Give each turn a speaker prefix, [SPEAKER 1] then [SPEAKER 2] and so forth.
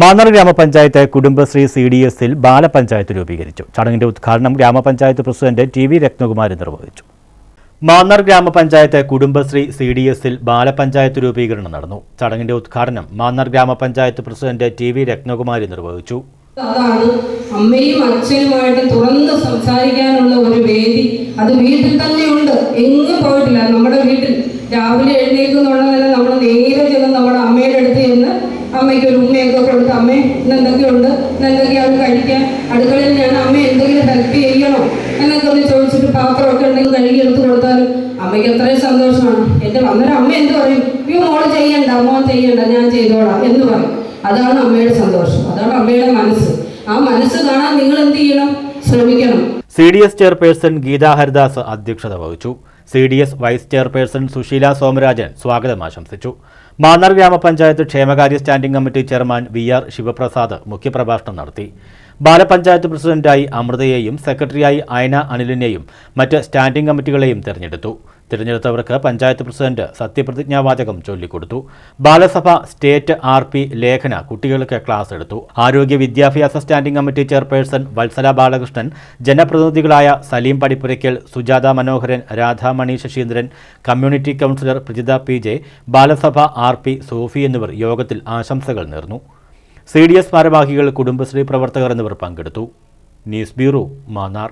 [SPEAKER 1] മാന്നാർ ഗ്രാമപഞ്ചായത്ത് Kudumbashree C D എസിൽ ബാലപഞ്ചായത്ത് രൂപീകരിച്ചു. ചടങ്ങിന്റെ ഉദ്ഘാടനം ഗ്രാമപഞ്ചായത്ത് പ്രസിഡന്റ് ടി വി രത്നകുമാരി നിർവഹിച്ചു. മാന്നാർ ഗ്രാമപഞ്ചായത്ത് കുടുംബശ്രീ സി ഡി എസിൽ ബാലപഞ്ചായത്ത് രൂപീകരണം നടന്നു. ചടങ്ങിന്റെ ഉദ്ഘാടനം മാന്നാർ ഗ്രാമപഞ്ചായത്ത് പ്രസിഡന്റ് ടി വി രത്നകുമാരി നിർവഹിച്ചു.
[SPEAKER 2] അതാണ് അമ്മയും അച്ഛനുമായിട്ട് തുറന്ന് സംസാരിക്കാനുള്ള ഒരു വേദി. അത് വീട്ടിൽ തന്നെയുണ്ട്. എങ്ങും പോയിട്ടില്ല. നമ്മുടെ വീട്ടിൽ രാവിലെ എഴുന്നേക്കുന്നുള്ളതല്ല അമ്മയ്ക്ക് ഉമ്മയൊക്കെ കൊടുത്ത് അമ്മേ ഇന്ന് എന്തൊക്കെയുണ്ട് എന്തൊക്കെയാണ് കഴിക്കാൻ അടുക്കളയിൽ ഞാൻ അമ്മ എന്തെങ്കിലും ഹെൽപ്പ് ചെയ്യണോ എന്നൊക്കെ ഒന്ന് ചോദിച്ചിട്ട് പാത്രമൊക്കെ ഉണ്ടെങ്കിൽ കഴുകി എടുത്ത് കൊടുത്താലും അമ്മയ്ക്ക് അത്രയും സന്തോഷമാണ്. എന്റെ അന്നേരം അമ്മ എന്ത് പറയും? അയ്യോ മോൾ ചെയ്യണ്ട മോൻ ചെയ്യണ്ട ഞാൻ ചെയ്തോളാം എന്ന് പറയും. അതാണ് അമ്മയുടെ സന്തോഷം. അതാണ് അമ്മയുടെ മനസ്സ്. ആ മനസ്സ് കാണാൻ നിങ്ങൾ എന്ത് ചെയ്യണം? ശ്രമിക്കണം.
[SPEAKER 1] C D S chairperson Geetha Haridas അധ്യക്ഷത വഹിച്ചു. C D S vice chairperson Sushila Somarajan സ്വാഗതം ആശംസിച്ചു. മാന്നാർ ഗ്രാമപഞ്ചായത്ത് ക്ഷേമകാര്യ standing committee chairman V R Sivaprasad മുഖ്യപ്രഭാഷണം നടത്തി. ബാലപഞ്ചായത്ത് പ്രസിഡന്റായി അമൃതയെയും സെക്രട്ടറിയായി അയന അനിലിനെയും മറ്റ് സ്റ്റാൻഡിംഗ് കമ്മിറ്റികളെയും തെരഞ്ഞെടുത്തു. തിരഞ്ഞെടുത്തവർക്ക് പഞ്ചായത്ത് പ്രസിഡന്റ് സത്യപ്രതിജ്ഞാവാചകം ചൊല്ലിക്കൊടുത്തു. ബാലസഭ സ്റ്റേറ്റ് ആർ പി ലേഖന കുട്ടികൾക്ക് ക്ലാസ് എടുത്തു. ആരോഗ്യ വിദ്യാഭ്യാസ standing committee chairperson Vatsala Balakrishnan ജനപ്രതിനിധികളായ Saleem Padippurakkal Sujatha Manoharan Radhamani Sasindran community counsellor Prajitha P J ബാലസഭ R P Sophy എന്നിവർ യോഗത്തിൽ ആശംസകൾ നേർന്നു. സി ഡി എസ് ഭാരവാഹികൾ കുടുംബശ്രീ പ്രവർത്തകർ എന്നിവർ പങ്കെടുത്തു. News bureau Mannar.